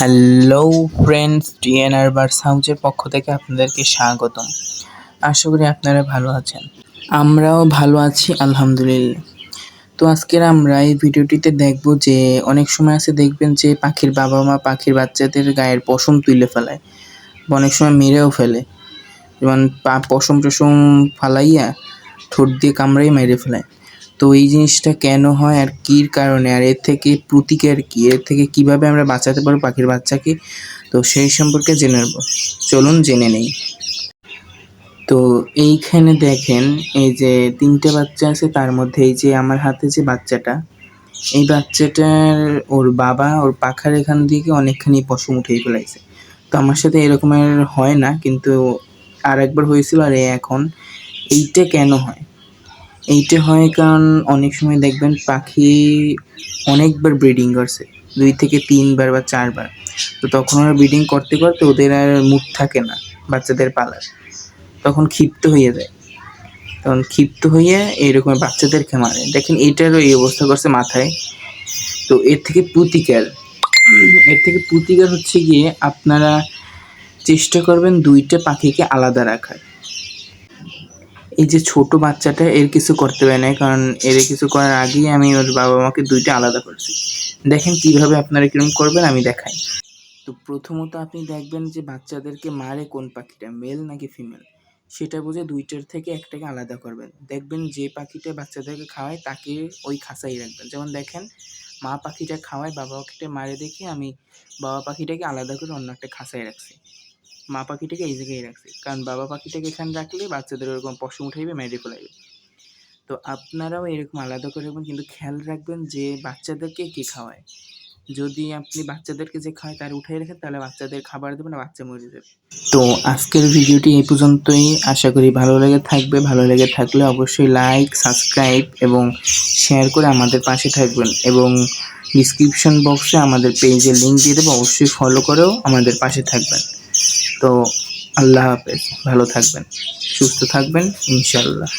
Hello friends DNR burst হাউজের পক্ষ থেকে আপনাদেরকে স্বাগতম। আশা করি আপনারা ভালো আছেন। আমরাও ভালো আছি, আলহামদুলিল্লাহ। তো আজকের আমরা এই ভিডিওটিতে দেখব যে অনেক সময় আছে দেখবেন যে পাখির বাবা মা পাখির বাচ্চাদের গায়ের পশম তুলে ফেলায় বা অনেক সময় মেরেও ফেলে। যেমন পশম টশম ফালাইয়া ঠোঁট দিয়ে কামড়াই মেরে ফেলায় তো এই জিনিসটা কেন হয় আর কির কারণে? আর এর থেকে প্রতিকার কী? এর থেকে কীভাবে আমরা বাঁচাতে পারব পাখির বাচ্চাকে? তো সেই সম্পর্কে জেনে নেব। চলুন জেনে নেই। তো এইখানে দেখেন, এই যে তিনটে বাচ্চা আছে, তার মধ্যে এই যে আমার হাতে যে বাচ্চাটা, এই বাচ্চাটার ওর বাবা ওর পাখার এখান থেকে অনেকখানি পশম উঠেই ফেলাইছে। তো আমার সাথে এরকমের হয় না, কিন্তু আর একবার হয়েছিল আর এখন। এইটা কেন হয়? এইটা হয় কারণ অনেক সময় দেখবেন পাখি অনেকবার ব্রিডিং করছে। দুই থেকে তিনবার বা চারবার। তো তখন ওরা ব্রিডিং করতে করতে ওদের আর মুড থাকে না, বাচ্চাদের পালার। তখন ক্ষিপ্ত হয়ে যায়। তখন ক্ষিপ্ত হয়ে এরকম বাচ্চাদেরকে মারে। দেখেন এইটারও এই অবস্থা করছে মাথায়। তো এর থেকে প্রতিকার। এর থেকে প্রতিকার হচ্ছে গিয়ে আপনারা চেষ্টা করবেন দুইটা পাখিকে আলাদা রাখার। এই যে ছোট বাচ্চাটা, এর কিছু করতে পারে না কারণ এর কিছু করার আগেই আমি ওর বাবা মাকে দুইটা আলাদা করছি। দেখেন কীভাবে আপনারা কীরকম করবেন, আমি দেখাই। তো প্রথমত আপনি দেখবেন যে বাচ্চাদেরকে মারে কোন পাখিটা, মেল নাকি ফিমেল? সেটা বুঝে দুইটার থেকে একটাকে আলাদা করবেন। দেখবেন যে পাখিটা বাচ্চাদেরকে খাওয়ায়, তাকে ওই খাঁচাই রাখবেন। যেমন দেখেন, মা পাখিটা খাওয়ায়, বাবা পাখিটা মারে দেখে আমি বাবা পাখিটাকে আলাদা করে অন্য একটা খাঁচায় রাখছি। মা পাখিটাকে এই জায়গায় রাখছি। কারণ বাবা পাখিটাকে এখানে রাখলে বাচ্চাদের ওরকম পশম উঠাইবে মেরে ফেলাইবে তো আপনারাও এরকম আলাদা করে রাখবেন কিন্তু খেয়াল রাখবেন যে বাচ্চাদেরকে কে খাওয়ায়। যদি আপনি বাচ্চাদেরকে যে খাওয়ায় তার উঠাই রাখেন, তাহলে বাচ্চাদের খাবার দেবেন না, বাচ্চা মরে যাবে। তো আজকের ভিডিওটি এই পর্যন্তই। আশা করি ভালো লেগে থাকবে। ভালো লেগে থাকলে অবশ্যই লাইক সাবস্ক্রাইব এবং শেয়ার করে আমাদের পাশে থাকবেন এবং ডিসক্রিপশন বক্সে আমাদের পেজের লিঙ্ক দিয়ে দেবো। অবশ্যই ফলো করেও আমাদের পাশে থাকবেন। তো আল্লাহ হাফেজ ভালো থাকবেন সুস্থ থাকবেন ইনশাল্লাহ